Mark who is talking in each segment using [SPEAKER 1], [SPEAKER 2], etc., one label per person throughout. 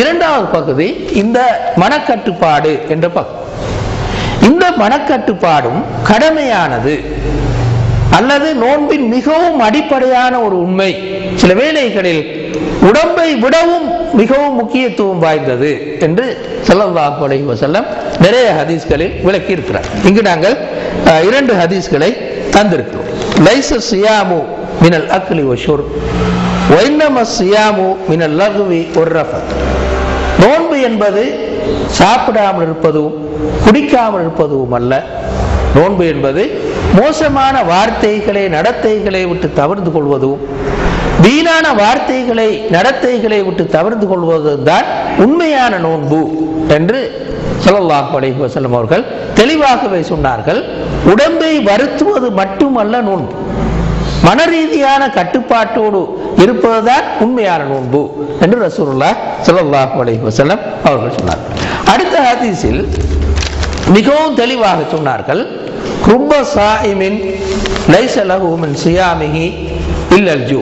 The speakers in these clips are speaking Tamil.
[SPEAKER 1] இரண்டாவது பகுதி இந்த மனக்கட்டுப்பாடு என்ற பகுதி. இந்த மனக்கட்டுப்பாடும் கடமையானது அல்லது நோன்பின் மிகவும் அடிப்படையான ஒரு உண்மை. சில வேளைகளில் உடம்பை விடவும் மிகவும் முக்கியத்துவம் வாய்ந்தது என்று ஸல்லல்லாஹு அலைஹி வஸல்லம் நிறைய ஹதீஸ்களில் விளக்கி இருக்கிறார் இங்கு நாங்கள் இரண்டு ஹதீஸ்களை தந்திருக்கிறோம். லைச சியாமு மினல் அக்லி வஷுர் வைன்னம சியாமு மினல் லகுவி நோன்பு என்பது சாப்பிடாமல் இருப்பதும் குடிக்காமல் இருப்பதும் அல்ல. நோன்பு என்பது மோசமான வார்த்தைகளை நடத்தைகளை விட்டு தவிர்த்து கொள்வதும் வீணான வார்த்தைகளை நடத்தைகளை விட்டு தவிர்த்து கொள்வதும் தான் உண்மையான நோன்பு என்று ஸல்லல்லாஹு அலைஹி வஸல்லம் அவர்கள் தெளிவாகவே சொன்னார்கள். உடம்பை வருத்துவது மட்டுமல்ல நோன்பு. மனரீதியான கட்டுப்பாட்டோடு இருப்பதுதான் உண்மையான நோன்பு என்று ரசூலுல்லாஹ் ஸல்லல்லாஹு அலைஹி வசலம் அவர்கள் சொன்னார்கள். அடுத்த ஹதீஸில் மிகவும் தெளிவாக சொன்னார்கள் ரொம்ப சாயிமின் லைஸ லஹு மின் சியாமிஹி இல்லல் ஜூ.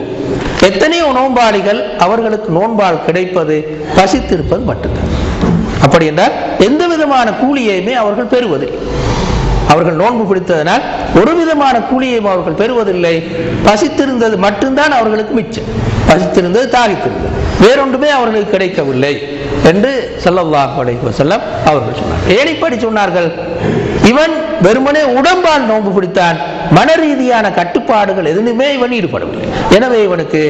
[SPEAKER 1] எத்தனையோ நோன்பாளிகள் அவர்களுக்கு நோன்பால் கிடைப்பது பசித்திருப்பது மட்டும்தான். அப்படி என்றால் எந்த விதமான கூலியையுமே அவர்கள் பெறுவதில்லை. அவர்கள் நோன்பு பிடித்ததனால் ஒரு விதமான கூலியையும் அவர்கள் பெறுவதில்லை. பசித்திருந்தது மட்டும்தான் அவர்களுக்கு மிச்சம். பசித்திருந்தது தாகித்திருந்தது. வேறொன்றுமே அவர்களுக்கு கிடைக்கவில்லை என்று ஸல்லல்லாஹு அலைஹி அவர்கள் சொன்னார் ஏழைப்படி சொன்னார்கள்? இவன் வெறுமனே உடம்பால் நோன்பு பிடித்தான். மன ரீதியான கட்டுப்பாடுகள் எதுவுமே இவன் ஈடுபடவில்லை. எனவே இவனுக்கு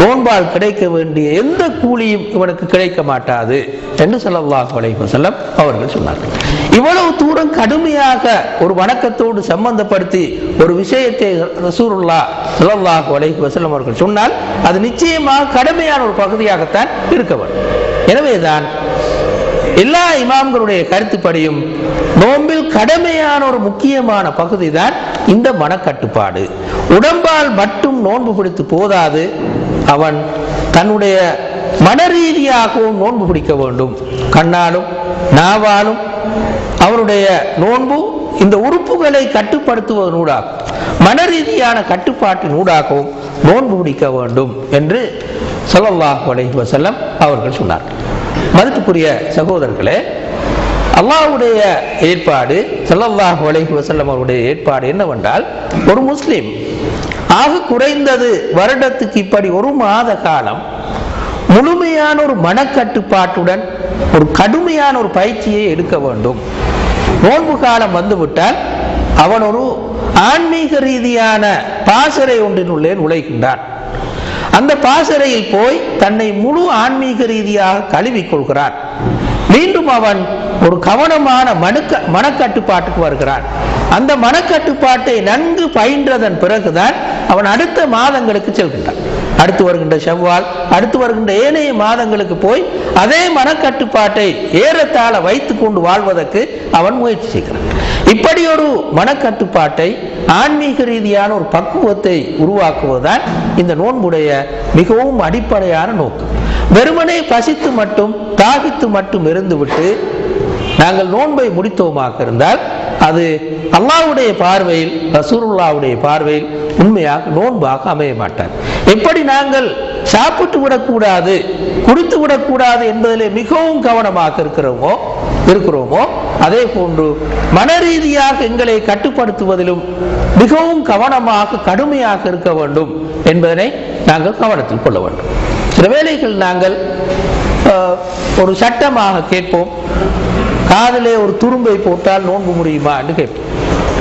[SPEAKER 1] நோன்பால் கிடைக்க வேண்டிய எந்த கூலியும் இவனுக்கு கிடைக்க மாட்டாது என்று ஸல்லல்லாஹு அலைஹி வஸல்லம் அவர்கள் சொன்னார்கள். இவ்வளவு தூரம் கடுமையாக ஒரு வணக்கத்தோடு சம்பந்தப்படுத்தி ஒரு விஷயத்தை ரசூருல்லா ஸல்லல்லாஹு அலைஹி வஸல்லம் அவர்கள் சொன்னால் அது நிச்சயமாக கடுமையான ஒரு பகுதியாகத்தான் இருக்க வேண்டும். எனவேதான் எல்லா இமாம்களுடைய கருத்துப்படியும் நோம்பில் கடமையான ஒரு முக்கியமான பகுதி தான் இந்த மனக்கட்டுப்பாடு. உடம்பால் மட்டும் நோன்பு பிடித்து போதாது அவன் தன்னுடைய மனரீதியாகவும் நோன்பு பிடிக்க வேண்டும். கண்ணாலும் நாவாலும் அவனுடைய நோன்பு இந்த உறுப்புகளை கட்டுப்படுத்துவதனூடாகும் மன ரீதியான கட்டுப்பாட்டினூடாகவும் நோன்பு பிடிக்க வேண்டும் என்று ஸல்லல்லாஹு அலஹி வசல்லம் அவர்கள் சொன்னார். மதிப்புக்குரிய சகோதரர்களே அல்லாஹ்வுடைய ஏற்பாடு ஸல்லல்லாஹு அலஹி வசல்லம் அவருடைய ஏற்பாடு என்னவென்றால் ஒரு முஸ்லீம் ஆக குறைந்தது வருடத்துக்கு இப்படி ஒரு மாத காலம் முழுமையான ஒரு மனக்கட்டுப்பாட்டுடன் ஒரு கடுமையான ஒரு பயிற்சியை எடுக்க வேண்டும். நோன்பு காலம் வந்துவிட்டால் அவன் ஒரு ஆன்மீக ரீதியான பாசறை ஒன்றினுள்ளே நுழைகின்றான். அந்த பாசறையில் போய் தன்னை முழு ஆன்மீக ரீதியாக கழுவிக் கொள்கிறான். மீண்டும் அவன் ஒரு கவனமான மனுக்க மனக்கட்டுப்பாட்டுக்கு வருகிறான். அந்த மனக்கட்டுப்பாட்டை நன்கு பயின்றதன் பிறகுதான் அவன் அடுத்த மாதங்களுக்கு செல்கின்றான். அடுத்து வருகின்ற செவ்வால் அடுத்து வருகின்ற ஏனைய மாதங்களுக்கு போய் அதே மனக்கட்டுப்பாட்டை ஏறத்தாழ வைத்து கொண்டு வாழ்வதற்கு அவன் முயற்சி செய்கிறான். இப்படி ஒரு மனக்கட்டுப்பாட்டை ஆன்மீக ரீதியான ஒரு பக்குவத்தை உருவாக்குவதுதான் இந்த நோன்புடைய மிகவும் அடிப்படையான நோக்கம். வெறுமனே பசித்து மட்டும் தாகித்து மட்டும் இருந்துவிட்டு நாங்கள் நோன்பை முடித்தோமாக இருந்தால் அது அல்லாவுடைய பார்வையில் ரசூருல்லாவுடைய பார்வையில் உண்மையாக நோன்பாக அமைய மாட்டார். எப்படி நாங்கள் சாப்பிட்டு விடக்கூடாது குடித்து விடக்கூடாது என்பதிலே மிகவும் கவனமாக இருக்கிறோமோ இருக்கிறோமோ அதே போன்று மன ரீதியாக எங்களை கட்டுப்படுத்துவதிலும் மிகவும் கவனமாக கடுமையாக இருக்க வேண்டும் என்பதனை நாங்கள் கவனத்தில் கொள்ள வேண்டும். சில வேளைகள் நாங்கள் ஒரு சட்டமாக கேட்போம். காதிலே ஒரு துரும்பை போட்டால் நோன்பு முடியுமா என்று கேட்போம்.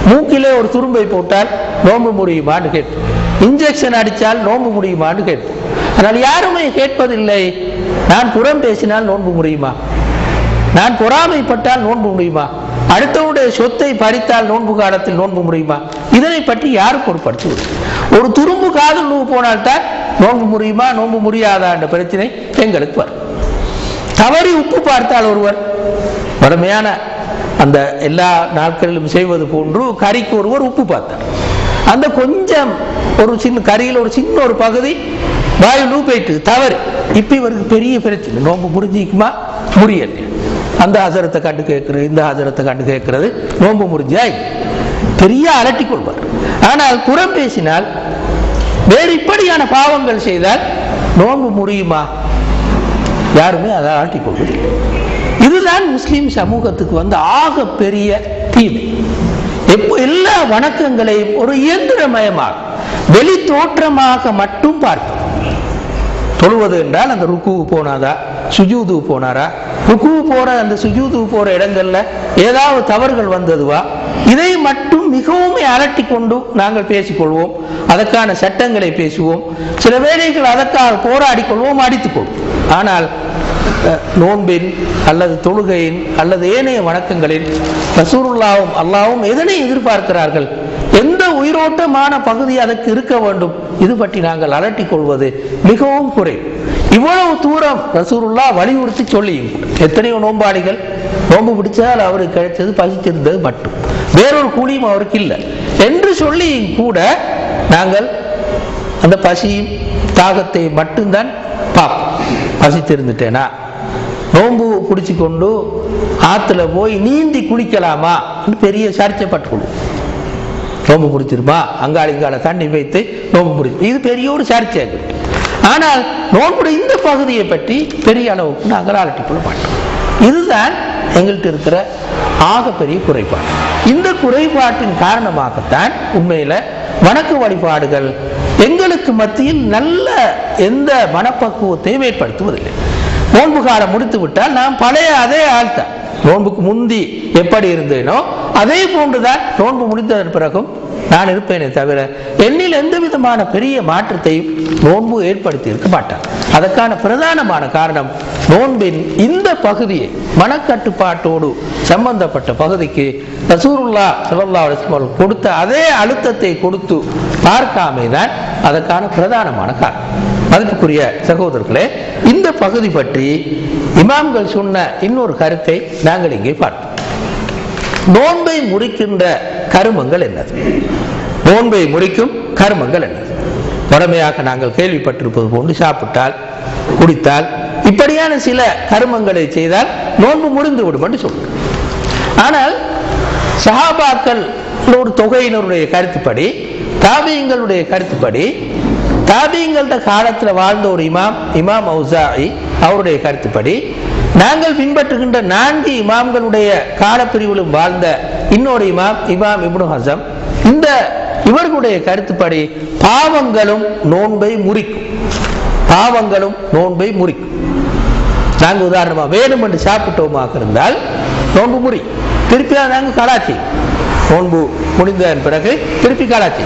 [SPEAKER 1] மூக்கிலே ஒரு துரும்பை போட்டால் நோன்பு முடியுமான்னு கேட்போம். இன்ஜெக்ஷன் அடித்தால் நோன்பு முடியுமான்னு கேட்போம். ஆனால் யாருமே கேட்பதில்லை. நான் புறம் பேசினால் நோன்பு முடியுமா நான் பொறாமைப்பட்டால் நோன்பு முடியுமா அடுத்தவனுடைய சொத்தை பறித்தால் நோன்பு காலத்தில் நோன்பு முடியுமா இதனை பற்றி யாரும் பொருட்படுத்துவது? ஒரு துரும்பு காதல் நோவு போனால்தான் நோன்பு முடியுமா நோன்பு முடியாதா என்ற பிரச்சனை எங்களுக்கு வரும். தவறி உப்பு பார்த்தால் ஒருவர் வறுமையான அந்த எல்லா நாட்களிலும் செய்வது போன்று கறிக்கு ஒருவர் உப்பு பார்த்தார். அந்த கொஞ்சம் ஒரு சின்ன கறியில் ஒரு சின்ன ஒரு பகுதி வாயில் போயிட்டு தவறு. இப்ப இவருக்கு பெரிய பிரச்சனை. நோன்பு முடிஞ்சிக்குமா முடியல அந்த ஆசரத்தை கண்டு கேட்கிறது இந்த ஆசரத்தை கண்டு கேட்கிறது. நோன்பு முடிஞ்சா பெரிய அலட்டி கொள்வார் ஆனால் புறம் பேசினால் வேறு இப்படியான பாவங்கள் செய்தால் நோன்பு முடியுமா? யாருமே அதை ஆட்டி கொள்வதில்லை இதுதான் முஸ்லீம் சமூகத்துக்கு வந்து ஆக பெரிய தீமை. எப்போ எல்லா வணக்கங்களையும் ஒரு இயந்திரமயமாக வெளி தோற்றமாக மட்டும் பார்ப்போம். தொழுவது என்றால் அந்த ருக்கு போனாதா? சுஜூது போனாரா? ருக்குவு போற அந்த சுஜூது போற இடங்கள்ல ஏதாவது தவறுகள் வந்ததுவா? இதை மட்டும் மிகவும் அலட்டி கொண்டு நாங்கள் பேசிக்கொள்வோம். அதற்கான சட்டங்களை பேசுவோம். சில வேளைகள் அதற்காக போராடி கொள்வோம் அடித்துக் கொள்வோம். ஆனால் நோன்பின் அல்லது தொழுகையின் அல்லது ஏனைய வணக்கங்களில் ரசூருல்லாவும் அல்லாவும் எதனை எதிர்பார்க்கிறார்கள்? எந்த உயிரோட்டமான பகுதி அதற்கு இருக்க வேண்டும்? இது பற்றி நாங்கள் அலட்டிக் கொள்வது மிகவும் குறை. இவ்வளவு தூரம் ரசூருல்லா வலியுறுத்தி சொல்லி எத்தனையோ நோம்பாளிகள் நோம்பு பிடிச்சால் அவருக்கு கிடைச்சது பசித்திருந்தது மட்டும். வேறொரு கூலியும் அவருக்கு இல்லை. என்று சொல்லியும் கூட நாங்கள் அந்த பசியும் தாகத்தை மட்டும்தான் பார்ப்போம். பசித்திருந்துட்டேனா? நோம்பு பிடிச்சு கொண்டு ஆற்றுல போய் நீந்தி குளிக்கலாமா? பெரிய சர்ச்சைப்பட்டுக்கொள்வோம் நோம்பு முடிச்சிருமா அங்காளி இங்கால தண்ணி வைத்து நோம்பு முடிச்சு இது பெரிய ஒரு சர்ச்சை ஆனால் நோன்புடைய இந்த பகுதியை பற்றி பெரிய அளவுக்கு நாங்கள் அலட்டிக் கொள்ள மாட்டோம் இதுதான் எங்கள்கிட்ட இருக்கிற ஆகப்பெரிய குறைபாடு. இந்த குறைபாட்டின் காரணமாகத்தான் உண்மையில வணக்க வழிபாடுகள் எங்களுக்கு மத்தியில் நல்ல எந்த மனப்பக்குவத்தையும் ஏற்படுத்துவதில்லை. நோன்பு காலம் முடித்து விட்டால் நாம் பழைய அதே ஆள்தான். நோன்புக்கு முந்தி எப்படி இருந்தேனோ அதே போன்றுதான் நோன்பு முடிந்ததன் பிறகும் நான் இருப்பேனே தவிர என்னில் எந்த விதமான பெரிய மாற்றத்தையும் நோன்பு ஏற்படுத்தி இருக்க மாட்டான் அதற்கான பிரதானமான காரணம் நோன்பின் இந்த பகுதியை மனக்கட்டுப்பாட்டோடு சம்பந்தப்பட்ட பகுதிக்கு ரசூருல்லா ஸல்லல்லாஹு அவர்கள் கொடுத்த அதே அழுத்தத்தை கொடுத்து பார்க்காமே தான் அதற்கான பிரதானமான காரணம். மதிப்புக்குரிய சகோதரர்களே இந்த பகுதி பற்றி இமாம்கள் சொன்ன இன்னொரு கருத்தை நாங்கள் இங்கே பார்ப்போம். நோன்பை முடிக்கின்ற கருமங்கள் என்னது? நோன்பை முடிக்கும் கருமங்கள் என்னது? முறைமையாக நாங்கள் கேள்விப்பட்டிருப்பது போன்று சாப்பிட்டால் குடித்தால் இப்படியான சில கருமங்களை செய்தால் நோன்பு முடிந்து விடும் என்று சொல்லுங்கள் ஆனால் சஹாபாக்கள் ஒரு தொகையினருடைய கருத்துப்படி தாபியங்களுடைய கருத்துப்படி தாபியங்கள்ட காலத்தில் வாழ்ந்த ஒரு இமாம் இமாம் ஔசாஇ அவருடைய கருத்துப்படி நாங்கள் பின்பற்றுகின்ற நான்கு இமாம்களுடைய காலப்பிரிவிலும் வாழ்ந்த இன்னொரு இமாம் இமாம் இப்னு ஹசம். இந்த இவர்களுடைய கருத்துப்படி பாவங்களும் நோன்பை முறிக்கும். பாவங்களும் நோன்பை முறிக்கும். நாங்கள் உதாரணமாக வேணும் என்று சாப்பிட்டோமாக இருந்தால் நோன்பு முறி. திருப்பி நாங்கள் கலாச்சி. நோன்பு முடிந்த பிறகு திருப்பி கலாச்சி.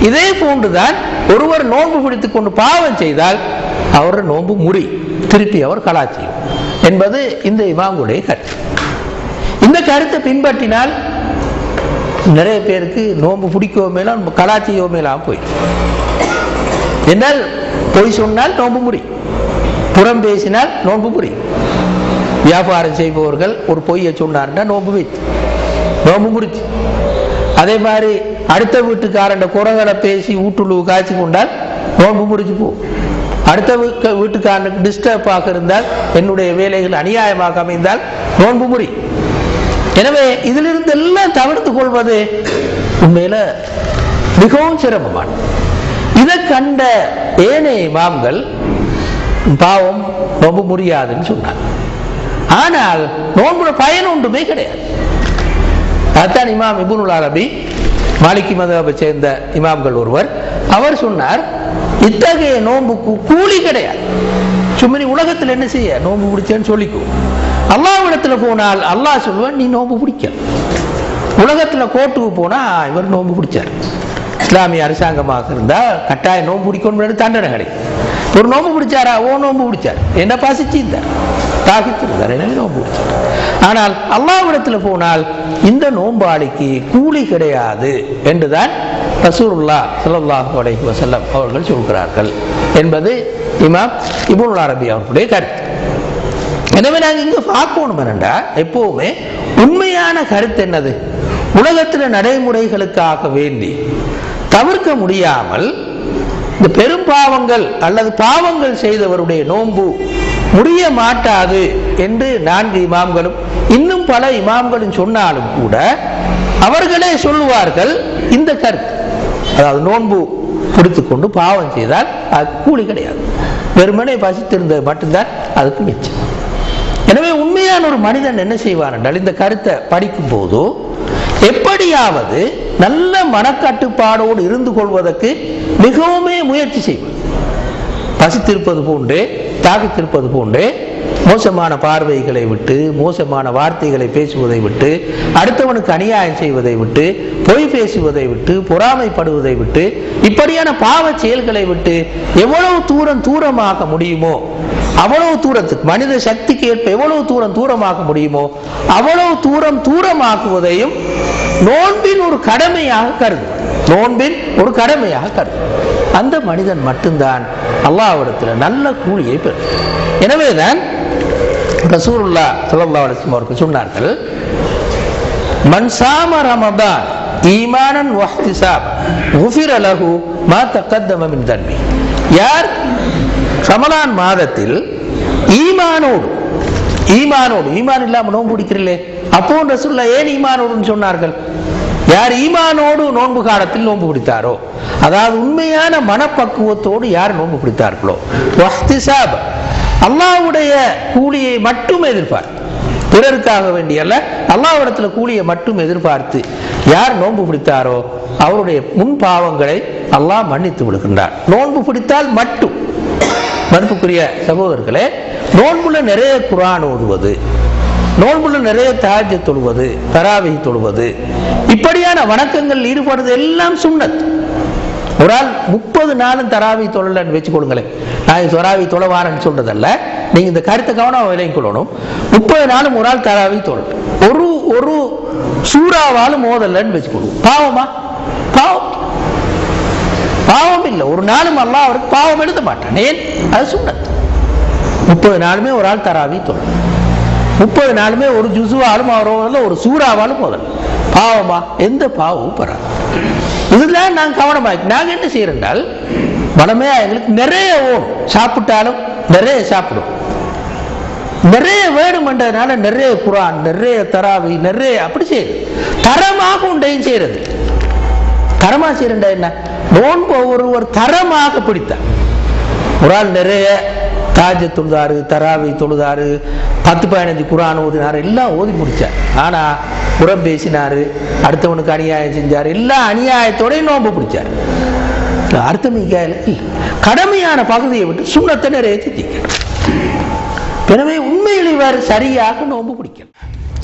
[SPEAKER 1] இதே போன்றுதான் ஒருவர் நோன்பு பிடித்துக் கொண்டு பாவம் செய்தால் அவர் நோன்பு முறி திருப்பி அவர் கலாச்சி என்பது இந்த இமாமுடைய கருத்து. இந்த கருத்தை பின்பற்றினால் நிறைய பேருக்கு நோன்பு பிடிக்கவோ மேலாம் கலாச்சியோ மேலாம் போயிடும். என்னால் பொய் சொன்னால் நோன்பு முறி புறம் பேசினால் நோன்பு முறி வியாபாரம் செய்பவர்கள் ஒரு பொய்யை சொன்னார்னா நோன்பு வைத்து நோன்பு முறிச்சு அதே மாதிரி அடுத்த வீட்டுக்காரன் குறைகளை பேசி ஊட்டுழுவு காய்ச்சி கொண்டால் நோன்பு முடிச்சு போ. அடுத்த வீட்டு- வீட்டுக்காரனுக்கு டிஸ்டர்ப் ஆக இருந்தால் என்னுடைய வேலைகள் அநியாயமாக அமைந்தால் நோன்பு முறி. எனவே இதிலிருந்து எல்லாம் தவிர்த்து கொள்வது உண்மையில மிகவும் சிரமமான இதை கண்ட ஏனைய இமாம்கள் பாவம் ரொம்ப முடியாதுன்னு சொன்னார் ஆனால் நோன்புல பயன் ஒன்றுமே கிடையாது. அதான் இமாம் இபுனுல் அரபி மாலிகி மதபை சேர்ந்த இமாம்கள் ஒருவர் அவர் சொன்னார் இத்தகைய நோன்புக்கு கூலி கிடையாது. சும்மனி உலகத்தில் என்ன செய்ய? நோன்பு பிடிச்சேன்னு சொல்லிக்கும் அல்லாஹ்விடத்துல போனால் அல்லாஹ் சொல்லுவான் நீ நோன்பு பிடிக்க. உலகத்துல கோர்ட்டுக்கு போனா இவர் நோன்பு பிடிச்சார். இஸ்லாமிய அரசாங்கமாக இருந்தா கட்டாய நோன்பு பிடிக்கணும் தண்டனை கிடைக்கும். ஒரு நோன்பு பிடிச்சாரா? ஓ நோன்பு பிடிச்சார். என்ன பாசிச்சு இந்த தாகித்திருந்தார் எனவே நோன்பு ஆனால் அல்லாவிடத்தில் போனால் இந்த நோம்பாளிக்கு கூலி கிடையாது என்றுதான் ரசூருல்லா சல்லாஹூ அலைஹி வசல்லம் அவர்கள் சொல்கிறார்கள் என்பது இமாம் இபுல் அரபி அவர்களுடைய கருத்து. எனவே நாங்கள் இங்கே பார்க்கணும் என்னண்டா? எப்போவுமே உண்மையான கருத்து என்னது? உலகத்துல நடைமுறைகளுக்காக வேண்டி தவிர்க்க முடியாமல் இந்த பெரும் பாவங்கள் அல்லது பாவங்கள் செய்தவருடைய நோன்பு முடிய மாட்டாது என்று நான்கு இமாம்களும் இன்னும் பல இமாம்களும் சொன்னாலும் கூட அவர்களே சொல்லுவார்கள் இந்த கருத்து. அதாவது நோன்பு பிடித்துக்கொண்டு பாவம் செய்தால் அது கூலி கிடையாது. வெறுமனே பசித்திருந்தது மட்டும்தான் அதுக்கு மிச்சம். எனவே உண்மையான ஒரு மனிதன் என்ன செய்வார் என்றால் இந்த கருத்தை படிக்கும் போதோ எப்படியாவது நல்ல மனக்கட்டுப்பாடோடு இருந்து கொள்வதற்கு மிகவுமே முயற்சி செய்வார் பசித்திருப்பது போன்றே தாகித்திருப்பது போன்றே மோசமான பார்வைகளை விட்டு மோசமான வார்த்தைகளை பேசுவதை விட்டு அடுத்தவனுக்கு அநியாயம் செய்வதை விட்டு பொய் பேசுவதை விட்டு பொறாமைப்படுவதை விட்டு இப்படியான பாவ செயல்களை விட்டு எவ்வளவு தூரம் தூரமாக முடியுமோ அவ்வளவு தூரத்துக்கு மனித சக்திக்கு ஏற்ப எவ்வளவு தூரம் தூரமாக முடியுமோ அவ்வளவு தூரம் தூரமாக்குவதையும் நோன்பின் ஒரு கடமையாக கருது. நோன்பின் ஒரு கடமையாக கருது. அந்த மனிதன் மட்டும்தான் அல்லாவிடத்தில் நல்ல கூலியை பெறும். எனவே தான் ரசூருல்லா அலைஹி வஸல்லம் அவர்கள் சொன்னார்கள் மன்சாம ரமதான் ஈமானன் வஹ்திசாப் உஃபிர் அலகு மா தக்கத்தமின் தன்மை யார்? ரமலான் மாதத்தில் ஈமானோடு ஈமானோடு ஈமான் இல்லாமல் நோன்பு பிடிக்கிறீர்களே அப்போ ரசூல்லா ஏன் ஈமானோடுன்னு சொன்னார்கள்? யார் ஈமானோடு நோன்பு காலத்தில் நோன்பு பிடித்தாரோ அதாவது உண்மையான மனப்பக்குவத்தோடு யார் நோன்பு பிடித்தார்களோ அல்லாவுடைய கூலியை மட்டும் எதிர்பார் பிறருக்காக வேண்டிய அல்ல அல்லாஹ்விடத்துல கூலியை மட்டும் எதிர்பார்த்து யார் நோன்பு பிடித்தாரோ அவருடைய முன் பாவங்களை அல்லாஹ் மன்னித்து விடுகின்றார். நோன்பு பிடித்தால் மட்டும். மதிப்புக்குரிய சகோதரர்களே நோன்புல நிறைய குரான் ஓடுவது நோன்புல நிறைய தாஜ தொழுவது தராவி தொழுவது. இப்படியான வணக்கங்கள் ஈடுபடுறது எல்லாம் சுண்ணத். ஒரு ஆள் முப்பது நாளும் தராவி தொழலன்னு வச்சுக்கொள்ளுங்களேன். நான் தராவி தொழவாரன்னு சொல்றதல்ல. நீங்க இந்த கருத்தை கவனம் விலையும் கொள்ளணும். முப்பது நாளும் ஒரு ஆள் தராவி தொழல். ஒரு ஒரு சூறாவாலும் மோதலன்னு வச்சுக்கொள்ளும் பாவமா? பாவம். பாவம் இல்லை. ஒரு நாளும் அல்லாஹ் அவருக்கு பாவம் எழுத மாட்டான். ஏன்? அது சுண்ணத். முப்பது நாளுமே ஒரு ஆள் தராவி தொழல். முப்பது நாளுமே ஒரு ஜுசுவாலும் அவரோட ஒரு சூறாவாலும் முதல். பாவமா? எந்த பாவமும் பெறாது இதெல்லாம் நாங்க கவனமா நாங்க என்ன செய்யறோம்னால் மனமையா எங்களுக்கு நிறைய ஓடும். சாப்பிட்டாலும் நிறைய சாப்பிடும். நிறைய வேணும்ன்றதுனால நிறைய குரான் நிறைய தராவி நிறைய அப்படி செய்யுது தரமாக உண்டையும் செய்யறது. தரமா செய்யறா என்ன? நோன்பு ஒருவர் தரமாக பிடித்தார். குரான் நிறைய தாஜ தொழுதாரு தராவி தொழுதாரு பத்து பதினஞ்சு குரான் ஓதினார் எல்லாம் ஓதி முடித்தார் ஆனா புறம் பேசினாரு அடுத்தவனுக்கு அநியாயம் செஞ்சாரு எல்லா அநியாயத்தோடையும் நோன்பு பிடிச்சார். அர்த்தமிக்க கடமையான பகுதியை விட்டு சுண்ணத்தை நிறைய எனவே உண்மையில் இவர் சரியாக நோன்பு பிடிக்கணும்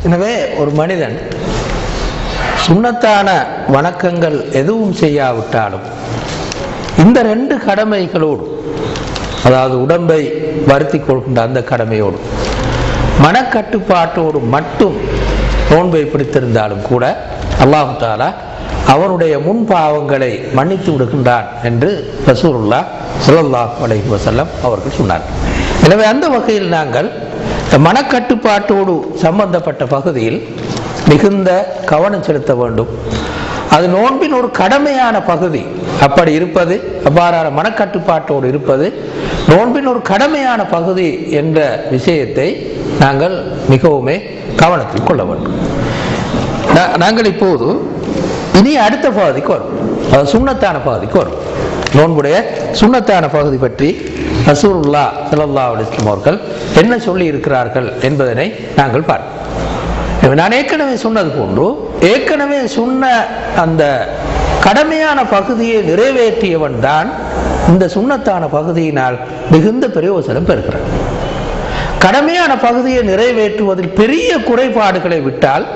[SPEAKER 1] எனவே ஒரு மனிதன் சுண்ணத்தான வணக்கங்கள் எதுவும் செய்யாவிட்டாலும் இந்த ரெண்டு கடமைகளோடு அதாவது உடம்பை வருத்தி கொள்கின்ற அந்த கடமையோடு. மனக்கட்டுப்பாட்டோடு மட்டும் நோன்பை பிடித்திருந்தாலும் கூட அல்லாஹு தாலா அவனுடைய முன் பாவங்களை மன்னித்து விடுகின்றான் என்று ரசூருல்லா சுல்லாஹ் அலஹி வசல்லம் அவர்கள் சொன்னார். எனவே அந்த வகையில் நாங்கள் மனக்கட்டுப்பாட்டோடு சம்பந்தப்பட்ட பகுதியில் மிகுந்த கவனம் செலுத்த வேண்டும். அது நோன்பின் ஒரு கடமையான பகுதி. அப்படி இருப்பது அவ்வாறான மனக்கட்டுப்பாட்டோடு இருப்பது நோன்பின் ஒரு கடமையான பகுதி என்ற விஷயத்தை நாங்கள் மிகவுமே கவனத்தில் கொள்ள வேண்டும். நாங்கள் இப்போது இனி அடுத்த பகுதிக்கு வரும். அது சுண்ணத்தான பகுதிக்கு வரும். நோன்புடைய சுண்ணத்தான பகுதி பற்றி ரசூலுல்லா ஸல்லல்லாஹு அலைஹி அவர்கள் என்ன சொல்லி இருக்கிறார்கள் என்பதனை நாங்கள் பார்ப்போம். நான் ஏற்கனவே சொன்னது போன்று ஏற்கனவே சொன்ன அந்த கடமையான பகுதியை நிறைவேற்றியவன் தான் இந்த சுண்ணத்தான பகுதியினால் மிகுந்த பிரயோசனம் பெறுகிறான். கடமையான பகுதியை நிறைவேற்றுவதில் பெரிய குறைபாடுகளை விட்டால்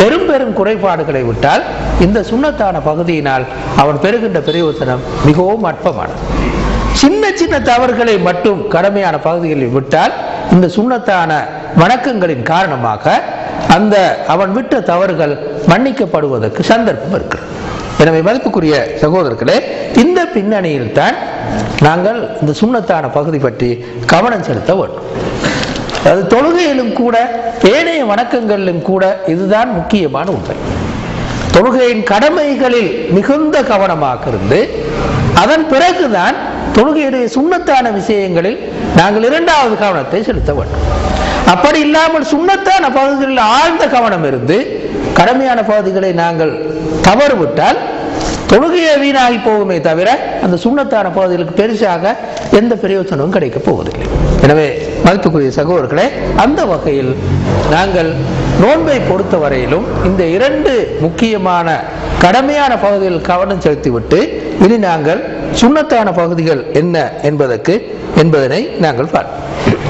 [SPEAKER 1] பெரும் பெரும் குறைபாடுகளை விட்டால் இந்த சுண்ணத்தான பகுதியினால் அவன் பெறுகின்ற பிரயோசனம் மிகவும் அற்பமானது. சின்ன சின்ன தவறுகளை மட்டும் கடமையான பகுதிகளில் விட்டால் இந்த சுண்ணத்தான வணக்கங்களின் காரணமாக அந்த அவன் விட்ட தவறுகள் மன்னிக்கப்படுவதற்கு சந்தர்ப்பம் இருக்கிறது. எனவே மதிப்புக்குரிய சகோதரர்களே இந்த பின்னணியில் தான் நாங்கள் இந்த சுண்ணத்தான பகுதி பற்றி கவனம் செலுத்த வேண்டும். அது தொழுகையிலும் கூட ஏனைய வணக்கங்களிலும் கூட இதுதான் முக்கியமான உண்மை. தொழுகையின் கடமைகளில் மிகுந்த கவனமாக இருந்து அதன் பிறகுதான் தொழுகையுடைய சுண்ணத்தான விஷயங்களில் நாங்கள் இரண்டாவது கவனத்தை செலுத்த வேண்டும். அப்படி இல்லாமல் சுண்ணத்தான பகுதிகளில் ஆழ்ந்த கவனம் இருந்து கடமையான பகுதிகளை நாங்கள் தவறுவிட்டால் தொழுகையை வீணாகி போகுமே தவிர அந்த சுண்ணத்தான பகுதிகளுக்கு பெருசாக எந்த பிரயோஜனமும் கிடைக்க போவதில்லை. எனவே மதிப்புக்குரிய சகோதரர்களே அந்த வகையில் நாங்கள் நோன்பை பொறுத்த வரையிலும் இந்த இரண்டு முக்கியமான கடமையான பகுதியில் கவனம் செலுத்திவிட்டு இனி நாங்கள் சுண்ணத்தான பகுதிகள் என்ன என்பதற்கு என்பதனை நாங்கள் பார்ப்போம்.